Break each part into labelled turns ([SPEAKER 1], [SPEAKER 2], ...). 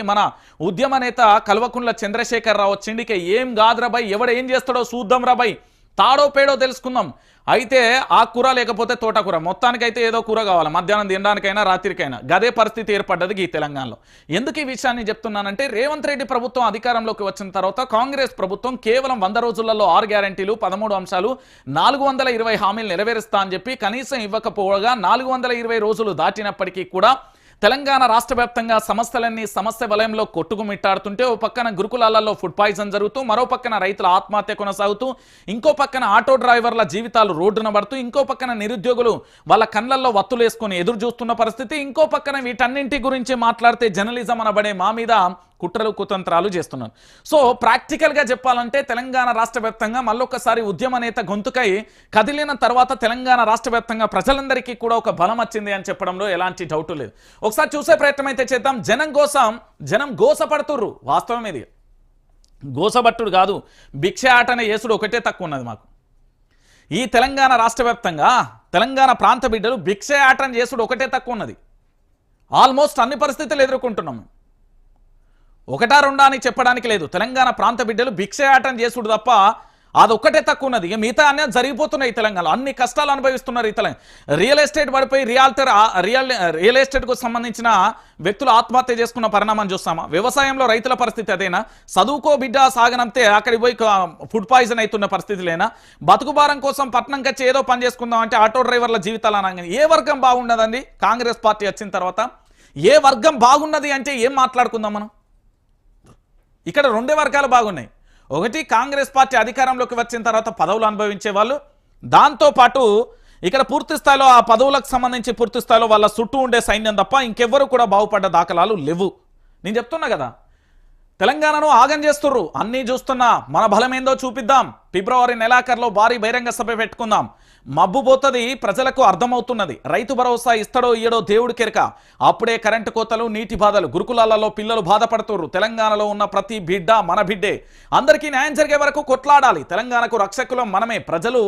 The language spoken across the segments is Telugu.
[SPEAKER 1] మన ఉద్యమ నేత కల్వకుండ్ల చంద్రశేఖర్ రావు వచ్చిండికే ఏం ఏం కాదురాబాయ్ ఎవడు ఏం చేస్తాడో చూద్దాం రాబాయ్ తాడో పేడో తెలుసుకుందాం. అయితే ఆ కూర లేకపోతే తోటకూర. మొత్తానికైతే ఏదో కూర కావాలి. మధ్యాహ్నం తినడానికైనా రాత్రికైనా. గదే పరిస్థితి ఏర్పడ్డది ఈ తెలంగాణలో. ఎందుకు ఈ విషయాన్ని చెప్తున్నానంటే రేవంత్ రెడ్డి ప్రభుత్వం అధికారంలోకి వచ్చిన తర్వాత కాంగ్రెస్ ప్రభుత్వం కేవలం వంద రోజులలో ఆరు గ్యారంటీలు పదమూడు అంశాలు నాలుగు వందల ఇరవై హామీలు నెరవేరుస్తా అని చెప్పి కనీసం ఇవ్వకపోగా నాలుగు వందల ఇరవై రోజులు దాటినప్పటికీ కూడా తెలంగాణ రాష్ట్ర వ్యాప్తంగా సమస్యలన్నీ సమస్య వలయంలో కొట్టుకుమిట్టాడుతుంటే ఓ పక్కన గురుకులాలలో ఫుడ్ పాయిజన్ జరుగుతూ మరో పక్కన రైతుల ఆత్మహత్య కొనసాగుతూ ఇంకో పక్కన ఆటో డ్రైవర్ల జీవితాలు రోడ్డున పడుతూ ఇంకో పక్కన నిరుద్యోగులు వాళ్ళ కళ్ళల్లో వత్తులేసుకొని ఎదురు చూస్తున్న పరిస్థితి ఇంకో పక్కన వీటన్నింటి గురించి మాట్లాడితే జర్నలిజం అనబడే మా మీద కుట్రలు కుతంత్రాలు చేస్తున్నారు సో ప్రాక్టికల్గా చెప్పాలంటే తెలంగాణ రాష్ట్ర వ్యాప్తంగా మళ్ళొకసారి ఉద్యమ నేత గొంతుకై కదిలిన తర్వాత తెలంగాణ రాష్ట్ర వ్యాప్తంగా ప్రజలందరికీ కూడా ఒక బలం వచ్చింది అని చెప్పడంలో ఎలాంటి డౌట్ లేదు. ఒకసారి చూసే ప్రయత్నం అయితే చేద్దాం. జనం కోసం జనం గోసపడుతుర్రు వాస్తవం ఇది. గోసబట్టుడు కాదు భిక్ష ఆటనే యేసుడు ఒకటే తక్కువ ఉన్నది మాకు. ఈ తెలంగాణ రాష్ట్ర తెలంగాణ ప్రాంత బిడ్డలు భిక్ష ఆటన చేసుడు ఒకటే తక్కువ ఉన్నది. ఆల్మోస్ట్ అన్ని పరిస్థితులు ఎదుర్కొంటున్నాం. మేము. ఒకటా రెండా అని చెప్పడానికి లేదు. తెలంగాణ ప్రాంత బిడ్డలు భిక్షయాటం చేసుడు తప్ప అదొక్కటే తక్కువ ఉన్నది. ఇక మిగతా అన్నీ జరిగిపోతున్నాయి తెలంగాణలో. అన్ని కష్టాలు అనుభవిస్తున్నారు ఈ తెలంగాణ. రియల్ ఎస్టేట్ పడిపోయి రియాల్టర్ రియల్ రియల్ ఎస్టేట్కు సంబంధించిన వ్యక్తులు ఆత్మహత్య చేసుకున్న పరిణామం చూస్తామా వ్యవసాయంలో రైతుల పరిస్థితి అదేనా? చదువుకో బిడ్డ సాగనంతే అక్కడికి పోయి ఫుడ్ పాయిజన్ అవుతున్న పరిస్థితులేనా బతుకుబారం కోసం పట్టణం కచ్చి ఏదో పని చేసుకుందాం అంటే ఆటో డ్రైవర్ల జీవితాలు అనగానే. ఏ వర్గం బాగున్నదండి కాంగ్రెస్ పార్టీ వచ్చిన తర్వాత. ఏ వర్గం బాగున్నది అంటే ఏం మాట్లాడుకుందాం మనం? ఇక్కడ రెండే వర్గాలు బాగున్నాయి. ఒకటి కాంగ్రెస్ పార్టీ అధికారంలోకి వచ్చిన తర్వాత పదవులు అనుభవించే వాళ్ళు దాంతోపాటు ఇక్కడ పూర్తి స్థాయిలో ఆ పదవులకు సంబంధించి పూర్తి స్థాయిలో వాళ్ళ చుట్టూ ఉండే సైన్యం తప్ప ఇంకెవ్వరు కూడా బాగుపడ్డ దాఖలాలు లేవు. నేను చెప్తున్నా కదా తెలంగాణను ఆగం చేస్తుర్రు. అన్నీ చూస్తున్నా మన బలమేందో చూపిద్దాం. ఫిబ్రవరి నెలాఖరులో భారీ బహిరంగ సభ పెట్టుకుందాం. మబ్బు పోతుంది ప్రజలకు అర్థమవుతున్నది. రైతు భరోసా ఇస్తాడో ఇయ్యడో దేవుడి కెరక. అప్పుడే కరెంటు కోతలు నీటి బాధలు గురుకులాలలో పిల్లలు బాధపడుతుర్రు. తెలంగాణలో ఉన్న ప్రతి బిడ్డ మన బిడ్డే. అందరికీ న్యాయం జరిగే వరకు కొట్లాడాలి. తెలంగాణకు రక్షకులం మనమే. ప్రజలు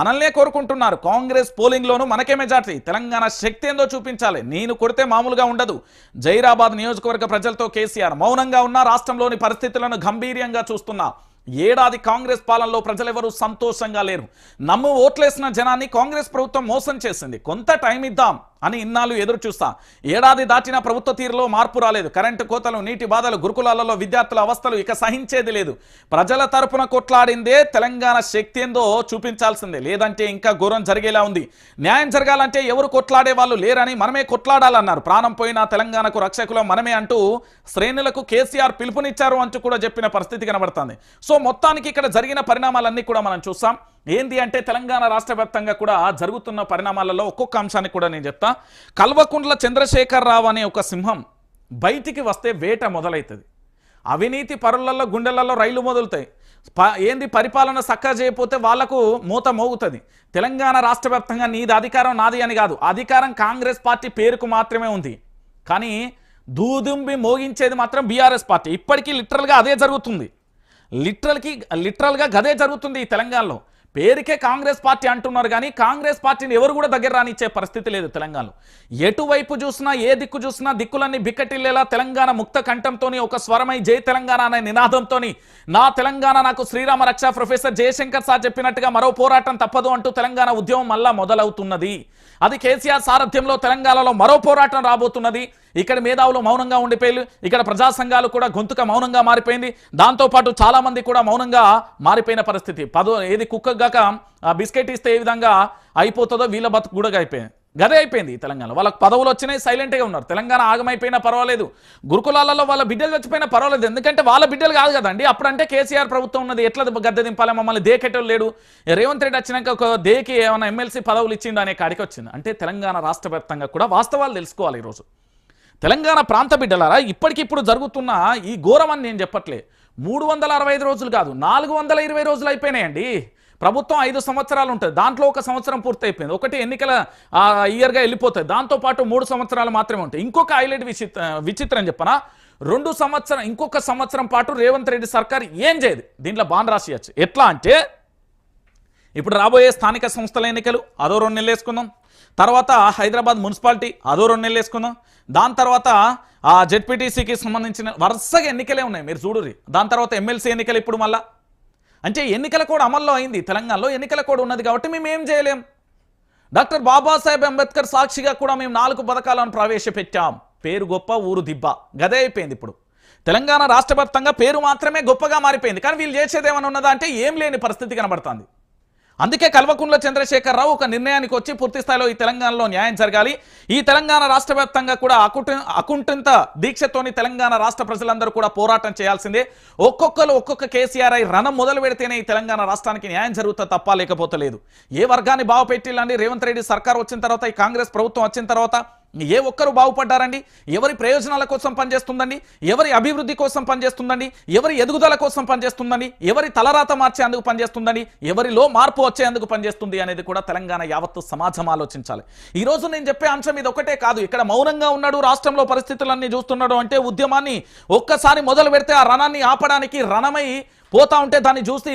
[SPEAKER 1] మనల్నే కోరుకుంటున్నారు. కాంగ్రెస్ పోలింగ్లోనూ మనకే మెజార్టీ. తెలంగాణ శక్తి ఏందో చూపించాలి. నేను కొడితే మామూలుగా ఉండదు. జైరాబాద్ నియోజకవర్గ ప్రజలతో కేసీఆర్ మౌనంగా ఉన్న రాష్ట్రంలోని పరిస్థితులను గంభీర్యంగా చూస్తున్నా. ఏడాది కాంగ్రెస్ పాలనలో ప్రజలెవరూ సంతోషంగా లేరు. నమ్ము ఓట్లేసిన జనాన్ని కాంగ్రెస్ ప్రభుత్వం మోసం చేసింది. కొంత టైం ఇద్దాం. అని ఇన్నాళ్ళు ఎదురు చూస్తా. ఏడాది దాటిన ప్రభుత్వ తీరులో మార్పు రాలేదు. కరెంటు కోతలు నీటి బాధలు గురుకులాలలో విద్యార్థుల అవస్థలు ఇక సహించేది లేదు. ప్రజల తరపున కొట్లాడిందే తెలంగాణ శక్తి ఏందో చూపించాల్సిందే. లేదంటే ఇంకా ఘోరం జరిగేలా ఉంది. న్యాయం జరగాలంటే ఎవరు కొట్లాడే వాళ్ళు లేరని మనమే కొట్లాడాలన్నారు. ప్రాణం పోయిన తెలంగాణకు రక్షకులం మనమే అంటూ శ్రేణులకు కేసీఆర్ పిలుపునిచ్చారు అంటూ కూడా చెప్పిన పరిస్థితి కనబడుతుంది. సో మొత్తానికి ఇక్కడ జరిగిన పరిణామాలన్నీ కూడా మనం చూస్తాం. ఏంది అంటే తెలంగాణ రాష్ట్ర వ్యాప్తంగా కూడా జరుగుతున్న పరిణామాలలో ఒక్కొక్క అంశాన్ని కూడా నేను చెప్తాను కల్వకుంట్ల చంద్రశేఖర్ రావు అనే ఒక సింహం బయటికి వస్తే వేట మొదలవుతుంది అవినీతి పరులలో గుండెలలో రైలు మొదలుతాయి. ప- ఏంది పరిపాలన చక్కగా చేయకపోతే వాళ్ళకు మూత మోగుతుంది. తెలంగాణ రాష్ట్ర వ్యాప్తంగా నీది అధికారం నాది అని కాదు. అధికారం కాంగ్రెస్ పార్టీ పేరుకు మాత్రమే ఉంది. కానీ దూదుంబి మోగించేది మాత్రం బీఆర్ఎస్ పార్టీ. ఇప్పటికీ లిటరల్గా అదే జరుగుతుంది. లిటరల్కి లిటరల్గా గదే జరుగుతుంది ఈ తెలంగాణలో. పేరుకే కాంగ్రెస్ పార్టీ అంటున్నారు కానీ కాంగ్రెస్ పార్టీని ఎవరు కూడా దగ్గర రానిచ్చే పరిస్థితి లేదు తెలంగాణలో. ఎటువైపు చూసినా ఏ దిక్కు చూసినా దిక్కులన్నీ బిక్కటిల్లేలా తెలంగాణ ముక్త కంఠంతోని ఒక స్వరమై జై తెలంగాణ అనే నినాదంతోని నా తెలంగాణ నాకు శ్రీరామ రక్ష ప్రొఫెసర్ జయశంకర్ సార్ చెప్పినట్టుగా మరో పోరాటం తప్పదు అంటూ తెలంగాణ ఉద్యమం మళ్ళా మొదలవుతున్నది. అది కేసీఆర్ సారథ్యంలో తెలంగాణలో మరో పోరాటం రాబోతున్నది. ఇక్కడ మేధావులు మౌనంగా ఉండిపోయారు ఇక్కడ ప్రజా సంఘాలు కూడా గొంతుక మౌనంగా మారిపోయింది. దాంతోపాటు చాలా మంది కూడా మౌనంగా మారిపోయిన పరిస్థితి. పదో ఏది కుక్కగాక ఆ బిస్కెట్ ఇస్తే ఏ విధంగా అయిపోతుందో వీళ్ళ బతుకు కూడా అయిపోయింది. గదే అయిపోయింది తెలంగాణ వాళ్ళకి పదవులు వచ్చినాయి సైలెంట్గా ఉన్నారు. తెలంగాణ ఆగమైపోయినా పర్వాలేదు. గురుకులాలలో వాళ్ళ బిడ్డలు చచ్చిపోయినా పర్వాలేదు. ఎందుకంటే వాళ్ళ బిడ్డలు కాదు కదండి. అప్పుడంటే కేసీఆర్ ప్రభుత్వం ఉన్నది. ఎట్లా గద్దె దింపాలి? మమ్మల్ని దేకెటోళ్ళు లేడు. రేవంత్ రెడ్డి వచ్చినాక ఒక దేకి ఏమైనా ఎమ్మెల్సీ పదవులు ఇచ్చిండు అనే కాడికి వచ్చింది. అంటే తెలంగాణ రాష్ట్ర వ్యాప్తంగా కూడా వాస్తవాలు తెలుసుకోవాలి ఈరోజు. తెలంగాణ ప్రాంత బిడ్డలారా ఇప్పటికిప్పుడు జరుగుతున్న ఈ ఘోరం అని నేను చెప్పట్లే. మూడు వందల అరవై ఐదు రోజులు కాదు నాలుగు వందల ఇరవై రోజులు అయిపోయినాయండి. ప్రభుత్వం ఐదు సంవత్సరాలు ఉంటుంది దాంట్లో ఒక సంవత్సరం పూర్తయిపోయింది. ఒకటి ఎన్నికల ఇయర్గా వెళ్ళిపోతాయి దాంతోపాటు మూడు సంవత్సరాలు మాత్రమే ఉంటాయి. ఇంకొక హైలైట్ విచిత్ర విచిత్రం చెప్పనా? రెండు సంవత్సరం ఇంకొక సంవత్సరం పాటు రేవంత్ రెడ్డి సర్కార్ ఏం చేయదు దీంట్లో బాండ్ రాసియచ్చు ఎట్లా అంటే ఇప్పుడు రాబోయే స్థానిక సంస్థల ఎన్నికలు అదో రెండు నెలలు వేసుకుందాం. తర్వాత హైదరాబాద్ మున్సిపాలిటీ అదో రెండు నెలలు వేసుకుందాం. దాని తర్వాత ఆ జెడ్పీటీసీకి సంబంధించిన వరుసగా ఎన్నికలే ఉన్నాయి. మీరు చూడుర్రి. దాని తర్వాత ఎమ్మెల్సీ ఎన్నికలు ఇప్పుడు మళ్ళా. అంటే ఎన్నికల కోడ్ అమల్లో అయింది. తెలంగాణలో ఎన్నికల కోడ్ ఉన్నది కాబట్టి మేము ఏం చేయలేం. డాక్టర్ బాబాసాహెబ్ అంబేద్కర్ సాక్షిగా కూడా మేము నాలుగు పథకాలను ప్రవేశపెట్టాం. పేరు గొప్ప ఊరు దిబ్బ. గదే అయిపోయింది ఇప్పుడు. తెలంగాణ రాష్ట్రవ్యాప్తంగా పేరు మాత్రమే గొప్పగా మారిపోయింది. కానీ వీళ్ళు చేసేది ఏమైనా ఉన్నదా అంటే ఏం లేని పరిస్థితి కనబడుతుంది. అందుకే కల్వకుంట్ల చంద్రశేఖరరావు ఒక నిర్ణయానికి వచ్చి పూర్తి స్థాయిలో ఈ తెలంగాణలో న్యాయం జరగాలి. ఈ తెలంగాణ రాష్ట్ర వ్యాప్తంగా కూడా అకుంఠ అకుంఠిత దీక్షతోని తెలంగాణ రాష్ట్ర ప్రజలందరూ కూడా పోరాటం చేయాల్సిందే. ఒక్కొక్కరు ఒక్కొక్క కేసీఆర్ అయి రణం మొదలు పెడితేనే ఈ తెలంగాణ రాష్ట్రానికి న్యాయం జరుగుతా తప్ప లేకపోతలేదు. ఏ వర్గాన్ని బాగుపెట్టిల్లండి? రేవంత్ రెడ్డి సర్కార్ వచ్చిన తర్వాత ఈ కాంగ్రెస్ ప్రభుత్వం వచ్చిన తర్వాత ఏ ఒక్కరు బాగుపడ్డారండి? ఎవరి ప్రయోజనాల కోసం పనిచేస్తుందండి? ఎవరి అభివృద్ధి కోసం పనిచేస్తుందండి? ఎవరి ఎదుగుదల కోసం పనిచేస్తుందండి? ఎవరి తలరాత మార్చేందుకు పనిచేస్తుందండి? ఎవరిలో మార్పు వచ్చేందుకు పనిచేస్తుంది అనేది కూడా తెలంగాణ యావత్తు సమాజం ఆలోచించాలి. ఈరోజు నేను చెప్పే అంశం ఇది ఒకటే కాదు. ఇక్కడ మౌనంగా ఉన్నాడు రాష్ట్రంలో పరిస్థితులన్నీ చూస్తున్నాడు అంటే ఉద్యమాన్ని ఒక్కసారి మొదలు పెడితే ఆ రణాన్ని ఆపడానికి రణమై పోతా ఉంటే దాన్ని చూసి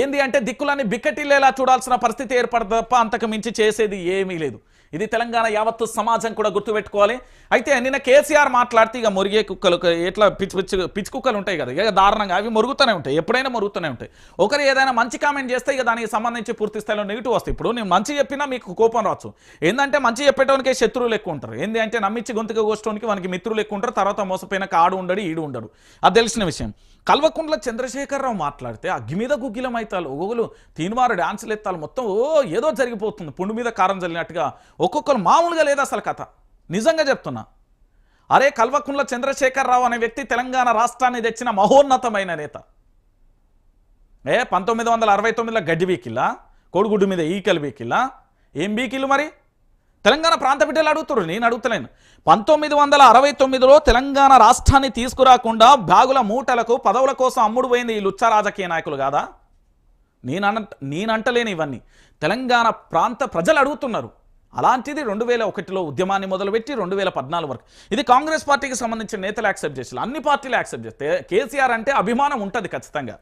[SPEAKER 1] ఏంది అంటే దిక్కులన్నీ బిక్కటిల్లేలా చూడాల్సిన పరిస్థితి ఏర్పడదు తప్ప అంతకు మించి చేసేది ఏమీ లేదు. ఇది తెలంగాణ యావత్తు సమాజం కూడా గుర్తుపెట్టుకోవాలి. అయితే నిన్న కేసీఆర్ మాట్లాడితే ఇక మురిగే కుక్కలు ఎట్లా పిచ్చి పిచ్చి పిచ్చి కుక్కలు ఉంటాయి కదా ఇక దారుణంగా అవి మురుగుతూనే ఉంటాయి ఎప్పుడైనా మురుగుతూనే ఉంటాయి. ఒకరు ఏదైనా మంచి కామెంట్ చేస్తే ఇక దానికి సంబంధించి పూర్తి స్థాయిలో నెగిటివ్ వస్తాయి. ఇప్పుడు నేను మంచి చెప్పినా మీకు కోపం రావచ్చు. ఏంటంటే మంచి చెప్పేటోనికే శత్రువులు ఎక్కువ ఉంటారు. ఏంది అంటే నమ్మించి గొంతుగా కోసడానికి మనకి మిత్రులు ఎక్కువ ఉంటారు తర్వాత మోసపోయిన ఆడు ఉండడు ఈడు ఉండడు. అది తెలిసిన విషయం. కల్వకుంట్ల చంద్రశేఖరరావు మాట్లాడితే అగ్గి మీద గుగ్గిలం అవుతారు ఒక్కొక్కరు తీన్మారు డాన్సులు ఎత్తాలు మొత్తం ఓ ఏదో జరిగిపోతుంది పుండు మీద కారం చల్లినట్టుగా. ఒక్కొక్కరు మామూలుగా లేదు అసలు కథ? నిజంగా చెప్తున్నా. అరే కల్వకుంట్ల చంద్రశేఖరరావు అనే వ్యక్తి తెలంగాణ రాష్ట్రాన్ని తెచ్చిన మహోన్నతమైన నేత. ఏ పంతొమ్మిది వందల అరవై తొమ్మిదిలో గడ్డి బీకిల్లా? కోడిగుడ్డు మీద ఈకలు బీకిల్లా? ఏం బీకిల్లు మరి? తెలంగాణ ప్రాంత బిడ్డలు అడుగుతారు నేను అడుగుతలేను. పంతొమ్మిది వందల అరవై తొమ్మిదిలో తెలంగాణ రాష్ట్రాన్ని తీసుకురాకుండా బ్యాగుల మూటలకు పదవుల కోసం అమ్ముడు పోయింది ఈ లుచ్చ రాజకీయ నాయకులు కాదా? అన నేనంటలేను ఇవన్నీ. తెలంగాణ ప్రాంత ప్రజలు అడుగుతున్నారు. అలాంటిది రెండు వేల ఒకటిలో ఉద్యమాన్ని మొదలుపెట్టి రెండు వేల పద్నాలుగు వరకు. ఇది కాంగ్రెస్ పార్టీకి సంబంధించిన నేతలు యాక్సెప్ట్ చేసారు అన్ని పార్టీలు యాక్సెప్ట్ చేస్తే కేసీఆర్ అంటే అభిమానం ఉంటుంది ఖచ్చితంగా.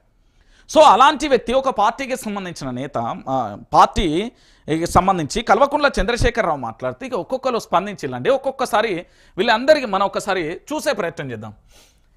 [SPEAKER 1] సో అలాంటి వ్యక్తి ఒక పార్టీకి సంబంధించిన నేత పార్టీకి సంబంధించి కల్వకుంట్ల చంద్రశేఖరరావు మాట్లాడితే ఇక ఒక్కొక్కరు స్పందించాలండి ఒక్కొక్కసారి వీళ్ళందరికీ మనం ఒకసారి చూసే ప్రయత్నం చేద్దాం.